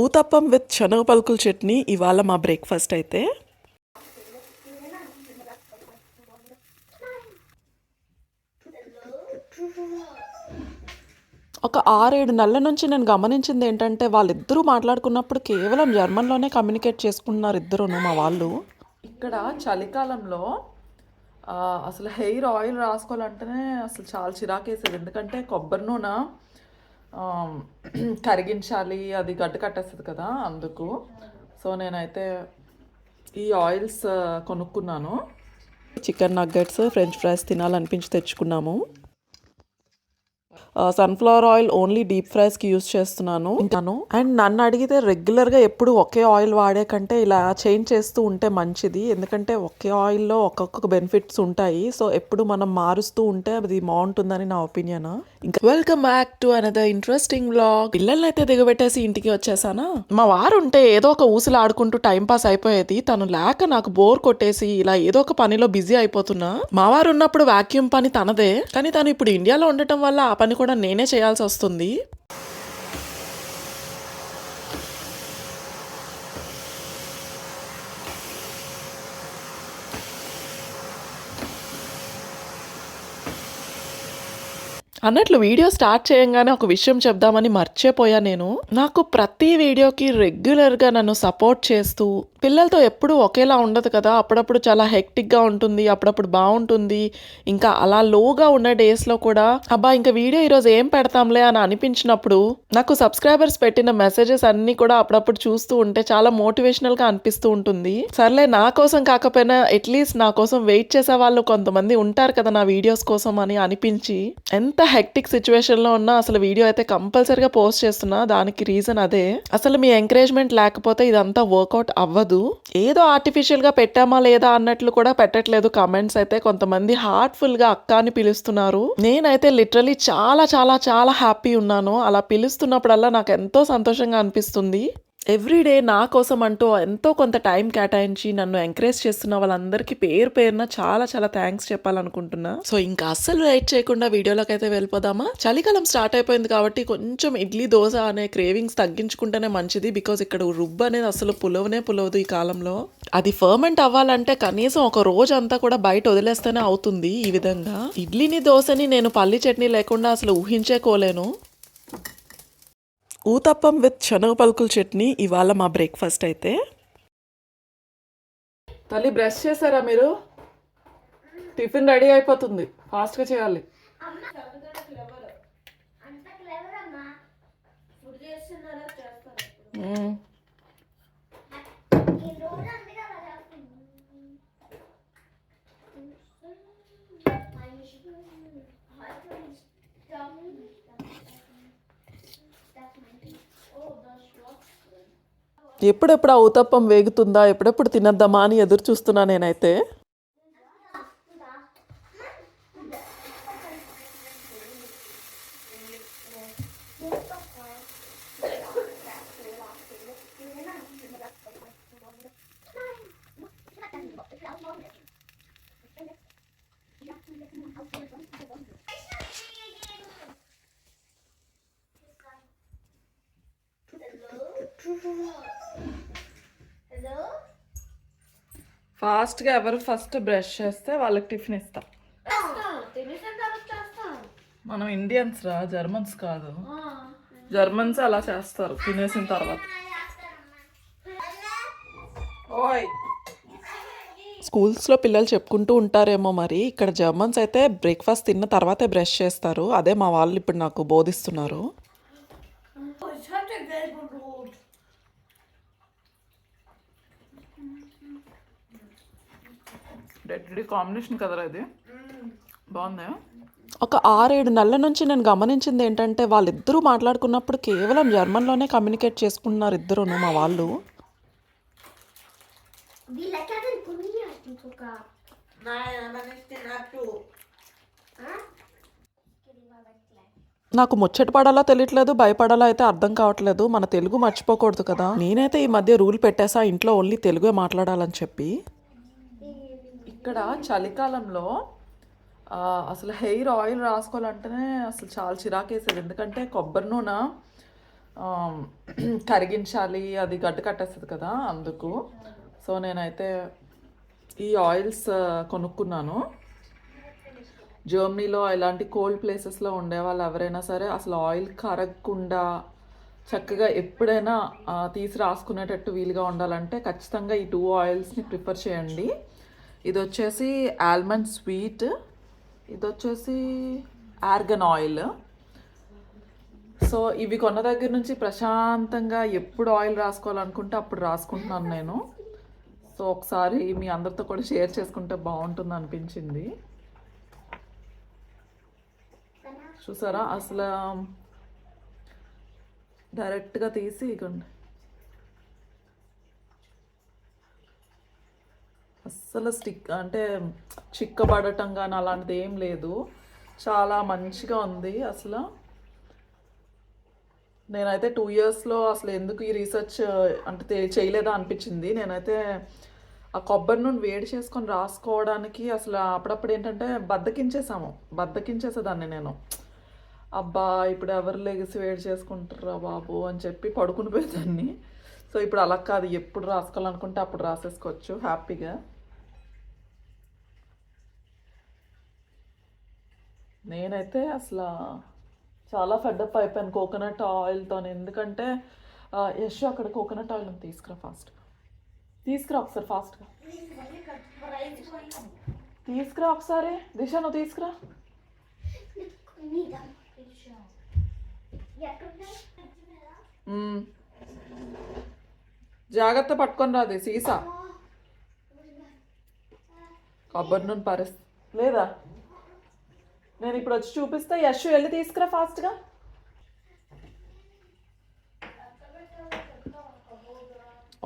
Uttapam with శనగ పలుకుల చట్నీ ఇవాళ మా బ్రేక్ఫాస్ట్ అయితే. ఒక ఆరేడు నెలల నుంచి నేను గమనించింది ఏంటంటే వాళ్ళిద్దరూ మాట్లాడుకున్నప్పుడు కేవలం జర్మన్లోనే కమ్యూనికేట్ చేసుకుంటున్నారు ఇద్దరును మా వాళ్ళు. ఇక్కడ చలికాలంలో అసలు హెయిర్ ఆయిల్ రాసుకోవాలంటేనే అసలు చాలా చిరాకేసేది. ఎందుకంటే కొబ్బరి నూనె కరిగించాలి అది గడ్డ కట్టేస్తుంది కదా అందుకు. సో నేనైతే ఈ ఆయిల్స్ కొనుక్కున్నాను. చికెన్ నగ్గెట్స్ ఫ్రెంచ్ ఫ్రైస్ తినాలనిపించి తెచ్చుకున్నాము. సన్ఫ్లవర్ ఆయిల్ ఓన్లీ డీప్ ఫ్రైస్కి యూస్ చేస్తున్నాను. ఇంకాను అండ్ నన్ను అడిగితే రెగ్యులర్గా ఎప్పుడు ఒకే ఆయిల్ వాడే కంటే ఇలా చేంజ్ చేస్తూ ఉంటే మంచిది. ఎందుకంటే ఒకే ఆయిల్లో ఒక్కొక్క బెనిఫిట్స్ ఉంటాయి. సో ఎప్పుడు మనం మారుస్తూ ఉంటే అది బాగుంటుందని నా ఒపీనియన్ ఇంకా welcome back to another interesting blog పిల్లల్ని అయితే దిగబెట్టేసి ఇంటికి వచ్చేసానా? మా వారు ఉంటే ఏదో ఒక ఊసులు ఆడుకుంటూ టైం పాస్ అయిపోయేది. తను లేక నాకు బోర్ కొట్టేసి ఇలా ఏదో ఒక పనిలో బిజీ అయిపోతున్నా. మా వారు ఉన్నప్పుడు వాక్యూమ్ పని తనదే. కానీ తను ఇప్పుడు ఇండియాలో ఉండటం వల్ల ఆ పని కూడా నేనే చేయాల్సి వస్తుంది. అన్నట్లు వీడియో స్టార్ట్ చేయంగానే ఒక విషయం చెప్దామని మర్చిపోయా నేను. నాకు ప్రతి వీడియోకి రెగ్యులర్గా నన్ను సపోర్ట్ చేస్తూ పిల్లలతో ఎప్పుడూ ఒకేలా ఉండదు కదా. అప్పుడప్పుడు చాలా హెక్టిక్గా ఉంటుంది అప్పుడప్పుడు బాగుంటుంది. ఇంకా అలా లోగా ఉన్న డేస్లో కూడా అబ్బా ఇంకా వీడియో ఈరోజు ఏం పెడతాంలే అని అనిపించినప్పుడు నాకు సబ్స్క్రైబర్స్ పెట్టిన మెసేజెస్ అన్నీ కూడా అప్పుడప్పుడు చూస్తూ ఉంటే చాలా మోటివేషనల్గా అనిపిస్తూ ఉంటుంది. సర్లే నా కోసం కాకపోయినా అట్లీస్ట్ నా కోసం వెయిట్ చేసే వాళ్ళు కొంతమంది ఉంటారు కదా నా వీడియోస్ కోసం అని అనిపించి ఎంత హెక్టిక్ సిచ్యువేషన్లో ఉన్నా అసలు వీడియో అయితే కంపల్సరీగా పోస్ట్ చేస్తున్నా దానికి రీజన్ అదే. అసలు మీ ఎంకరేజ్మెంట్ లేకపోతే ఇదంతా వర్కౌట్ అవ్వదు. ఏదో ఆర్టిఫిషియల్గా పెట్టామా లేదా అన్నట్లు కూడా పెట్టట్లేదు కమెంట్స్ అయితే. కొంతమంది హార్ట్ఫుల్గా అక్క అని పిలుస్తున్నారు. నేనైతే లిటరలీ చాలా చాలా చాలా హ్యాపీ ఉన్నాను. అలా పిలుస్తున్నప్పుడల్లా నాకు ఎంతో సంతోషంగా అనిపిస్తుంది. ఎవ్రీడే నా కోసం అంటూ ఎంతో కొంత టైం కేటాయించి నన్ను ఎంకరేజ్ చేస్తున్న వాళ్ళందరికీ పేరు పేరున చాలా చాలా థ్యాంక్స్ చెప్పాలనుకుంటున్నా. సో ఇంకా అస్సలు వెయిట్ చేయకుండా వీడియోలోకి అయితే వెళ్ళిపోదామా? చలికాలం స్టార్ట్ అయిపోయింది కాబట్టి కొంచెం ఇడ్లీ దోశ అనే క్రేవింగ్స్ తగ్గించుకుంటేనే మంచిది బికాజ్ ఇక్కడ రుబ్బు అనేది అసలు పులవనే పులవదు ఈ కాలంలో. అది ఫర్మెంట్ అవ్వాలంటే కనీసం ఒక రోజు అంతా కూడా బయట వదిలేస్తేనే అవుతుంది ఈ విధంగా. ఇడ్లీని దోశని నేను పల్లి చట్నీ లేకుండా అసలు ఊహించేకోలేను ఊతప్పం విత్ శనగ పలుకుల చట్నీ ఇవాళ మా బ్రేక్ఫాస్ట్ అయితే. తల్లి బ్రష్ చేశారా మీరు? టిఫిన్ రెడీ అయిపోతుంది. ఫాస్ట్గా చేయాలి క్లెవర్ అమ్మా ఫుడ్ చేస్తున్నారా చేస్తారు మ్మ్. ఈ రోజు అందుకే అలా చేస్తుంది ఎప్పుడెప్పుడు ఆ ఉతప్పం వేగుతుందా ఎప్పుడెప్పుడు తినద్దామా అని ఎదురు చూస్తున్నా నేనైతే. ఫాస్ట్గా ఎవరు ఫస్ట్ బ్రష్ చేస్తే వాళ్ళకి టిఫిన్ ఇస్తాం. మనం ఇండియన్స్ రా జర్మన్స్ కాదు. జర్మన్స్ అలా చేస్తారు తినేసిన తర్వాత. ఓయ్. స్కూల్స్లో పిల్లలు చెప్పుకుంటూ ఉంటారేమో మరి. ఇక్కడ జర్మన్స్ అయితే బ్రేక్ఫాస్ట్ తిన్న తర్వాతే బ్రష్ చేస్తారు. అదే మా వాళ్ళు ఇప్పుడు నాకు బోధిస్తున్నారు. డెడ్లీ కాంబినేషన్ కదరా ఇది? బాగుందా? ఒక ఆరేడు నెలల నుంచి నేను గమనించింది ఏంటంటే వాళ్ళిద్దరూ మాట్లాడుకున్నప్పుడు కేవలం జర్మన్లోనే కమ్యూనికేట్ చేసుకుంటున్నారు ఇద్దరును మా వాళ్ళు. నాకు ముచ్చట పడాలా తెలియట్లేదు భయపడాలా అయితే అర్థం కావట్లేదు. మన తెలుగు మర్చిపోకూడదు కదా. నేనైతే ఈ మధ్య రూల్ పెట్టేసా ఇంట్లో ఓన్లీ తెలుగే మాట్లాడాలని చెప్పి. ఇక్కడ చలికాలంలో అసలు హెయిర్ ఆయిల్ రాసుకోవాలంటేనే అసలు చాలా చిరాకేసేది. ఎందుకంటే కొబ్బరి నూనె కరిగించాలి అది గడ్డ కట్టేస్తుంది కదా అందుకు. సో నేనైతే ఈ ఆయిల్స్ కొనుక్కున్నాను. జర్మనీలో ఇలాంటి కోల్డ్ ప్లేసెస్లో ఉండే వాళ్ళు ఎవరైనా సరే అసలు ఆయిల్ కరగకుండా చక్కగా ఎప్పుడైనా తీసి రాసుకునేటట్టు వీలుగా ఉండాలంటే ఖచ్చితంగా ఈ టూ ఆయిల్స్ని ప్రిఫర్ చేయండి. ఇది వచ్చేసి ఆల్మండ్ స్వీట్ ఇది వచ్చేసి ఆర్గన్ ఆయిల్. సో ఇవి కొన్న దగ్గర నుంచి ప్రశాంతంగా ఎప్పుడు ఆయిల్ రాసుకోవాలనుకుంటే అప్పుడు రాసుకుంటున్నాను నేను. సో ఒకసారి మీ అందరితో కూడా షేర్ చేసుకుంటే బాగుంటుంది అనిపించింది. చూసారా? అసలు డైరెక్ట్గా తీసి ఇగండి. అస్సలు స్టిక్ అంటే చిక్కబడటం కానీ అలాంటిది ఏం లేదు. చాలా మంచిగా ఉంది అసలు. నేనైతే టూ ఇయర్స్లో అసలు ఎందుకు ఈ రీసెర్చ్ అంటే చేయలేదా అనిపించింది. నేనైతే ఆ కొబ్బరి నూనె వేడి చేసుకొని రాసుకోవడానికి అసలు అప్పుడప్పుడు ఏంటంటే బద్దకించేసాము. బద్దకించేసేదాన్ని నేను. అబ్బా ఇప్పుడు ఎవరు లెగిసి వేడి చేసుకుంటారా బాబు అని చెప్పి పడుకుని పోయేదాన్ని. సో ఇప్పుడు అలా కాదు. ఎప్పుడు రాసుకోవాలనుకుంటే అప్పుడు రాసేసుకోవచ్చు. హ్యాపీగా. నేనైతే అసలు చాలా ఫెడ్అప్ అయిపోయాను. కోకోనట్ ఆయిల్తో ఎందుకంటే యశ్ అక్కడ కోకోనట్ ఆయిల్ తీసుకురా ఫాస్ట్ తీసుకురా ఒకసారి ఫాస్ట్గా తీసుకురా ఒకసారి. దిశ నువ్వు తీసుకురా. జాగ్రత్త పట్టుకొని రాది సీసా. కొబ్బరి నూనె పరిస్థితి లేదా? నేను ఇప్పుడు వచ్చి చూపిస్తే. యశ్ వెళ్ళి తీసుకురా ఫాస్ట్గా.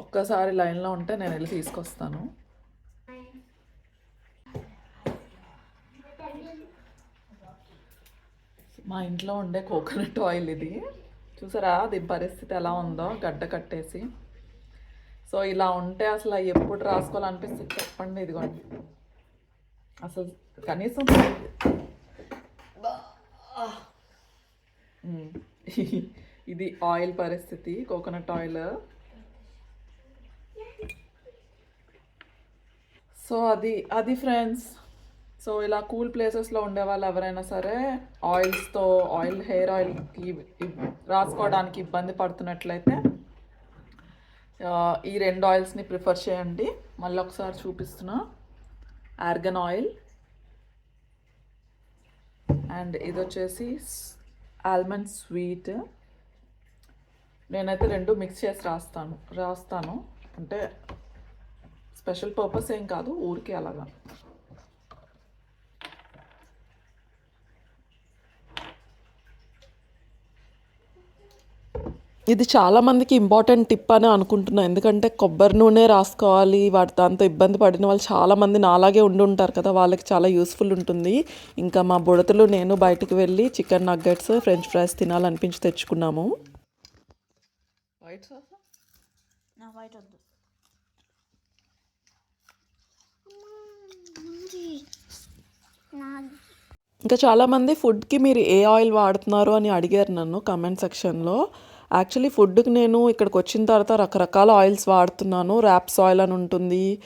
ఒక్కసారి లైన్లో ఉంటే నేను వెళ్ళి తీసుకొస్తాను. మా ఇంట్లో ఉండే కోకోనట్ ఆయిల్ ఇది. చూసారా దీని పరిస్థితి ఎలా ఉందో గడ్డ కట్టేసి. సో ఇలా ఉంటే అసలు ఎప్పుడు రాసుకోవాలనిపిస్తుంది చెప్పండి ఇదిగోండి. అసలు కనీసం Hmm. ఇది ఆయిల్ పరిస్థితి కోకోనట్ ఆయిల్. సో అది అది ఫ్రెండ్స్ సో ఇలా కూల్ ప్లేసెస్లో ఉండే వాళ్ళు ఎవరైనా సరే ఆయిల్స్తో ఆయిల్ హెయిర్ ఆయిల్కి రాసుకోవడానికి ఇబ్బంది పడుతున్నట్లయితే ఈ రెండు ఆయిల్స్ని ప్రిఫర్ చేయండి. మళ్ళీ ఒకసారి చూపిస్తున్నా. ఆర్గన్ ఆయిల్ అండ్ ఇది వచ్చేసి ఆల్మండ్ స్వీట్. నేనైతే రెండు మిక్స్ చేసి రాస్తాను రాస్తాను. అంటే స్పెషల్ పర్పస్ ఏం కాదు ఊరికే అలాగా. ఇది చాలా మందికి ఇంపార్టెంట్ టిప్ అని అనుకుంటున్నా. ఎందుకంటే కొబ్బరి నూనె రాసుకోవాలి వాటి దాంతో ఇబ్బంది పడిన వాళ్ళు చాలా మంది నాలాగే ఉండి ఉంటారు కదా వాళ్ళకి చాలా యూస్ఫుల్ ఉంటుంది. ఇంకా మా బుడతలు నేను బయటికి వెళ్ళి చికెన్ నగ్గెట్స్ ఫ్రెంచ్ ఫ్రైస్ తినాలనిపించి తెచ్చుకున్నాము. వైట్ సాస్ నా వైట్ వద్దు. నాది. ఇంకా చాలామంది ఫుడ్కి మీరు ఏ ఆయిల్ వాడుతున్నారు అని అడిగారు నన్ను కమెంట్ సెక్షన్లో యాక్చువల్లీ ఫుడ్కి నేను ఇక్కడికి వచ్చిన తర్వాత రకరకాల ఆయిల్స్ వాడుతున్నాను. ర్యాప్స్ ఆయిల్ అని ఉంటుంది.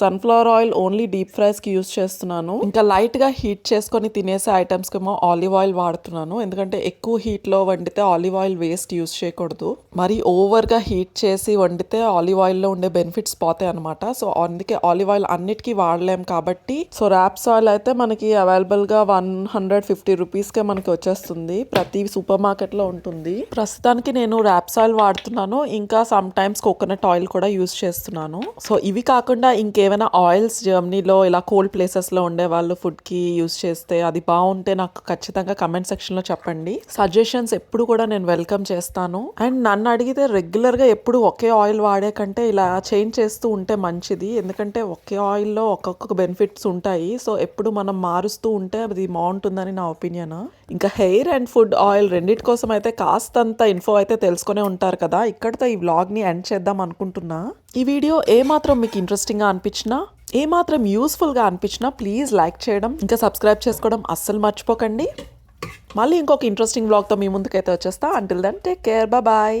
సన్ఫ్లవర్ ఆయిల్ ఓన్లీ డీప్ ఫ్రైస్కి యూస్ చేస్తున్నాను. ఇంకా లైట్గా హీట్ చేసుకొని తినేసే ఐటమ్స్కి ఏమో ఆలివ్ ఆయిల్ వాడుతున్నాను. ఎందుకంటే ఎక్కువ హీట్లో వండితే ఆలివ్ ఆయిల్ వేస్ట్ యూస్ చేయకూడదు. మరి ఓవర్గా హీట్ చేసి వండితే ఆలివ్ ఆయిల్లో ఉండే బెనిఫిట్స్ పోతాయి అనమాట సో అందుకే ఆలివ్ ఆయిల్ అన్నిటికీ వాడలేం కాబట్టి సో ర్యాప్స్ ఆయిల్ అయితే మనకి అవైలబుల్గా వన్ హండ్రెడ్ ఫిఫ్టీ రూపీస్కే మనకి వచ్చేస్తుంది. ప్రతి సూపర్ మార్కెట్లో ఉంటుంది. ప్రస్తుతానికి నేను ర్యాప్స్ ఆయిల్ వాడుతున్నాను. ఇంకా సమ్ టైమ్స్ కోకోనట్ ఆయిల్ కూడా యూస్ చేస్తున్నాను. సో ఇవి కాకుండా ఇంకేమైనా ఆయిల్స్ జర్మనీలో ఇలా కోల్డ్ ప్లేసెస్లో ఉండే వాళ్ళు ఫుడ్కి యూస్ చేస్తే అది బాగుంటే నాకు ఖచ్చితంగా కమెంట్ సెక్షన్లో చెప్పండి. సజెషన్స్ ఎప్పుడు కూడా నేను వెల్కమ్ చేస్తాను. అండ్ నన్ను అడిగితే రెగ్యులర్గా ఎప్పుడు ఒకే ఆయిల్ వాడే కంటే ఇలా చేంజ్ చేస్తూ ఉంటే మంచిది. ఎందుకంటే ఒకే ఆయిల్లో ఒక్కొక్క బెనిఫిట్స్ ఉంటాయి. సో ఎప్పుడు మనం మారుస్తూ ఉంటే అది బాగుంటుందని నా ఒపీనియన్. ఇంకా హెయిర్ అండ్ ఫుడ్ ఆయిల్ రెండింటి కోసం అయితే కాస్తంత ఇన్ఫో అయితే తెలుసుకునే ఉంటారు కదా. ఇక్కడితో ఈ వ్లాగ్ని ఎండ్ చేద్దాం అనుకుంటున్నా. ఈ వీడియో ఏమాత్రం మీకు ఇంట్రెస్టింగ్గా అనిపించినా ఏమాత్రం యూస్ఫుల్గా అనిపించినా ప్లీజ్ లైక్ చేయడం ఇంకా సబ్స్క్రైబ్ చేసుకోవడం అస్సలు మర్చిపోకండి. మళ్ళీ ఇంకొక ఇంట్రెస్టింగ్ బ్లాగ్తో మీ ముందుకైతే వచ్చేస్తా. Until then take care bye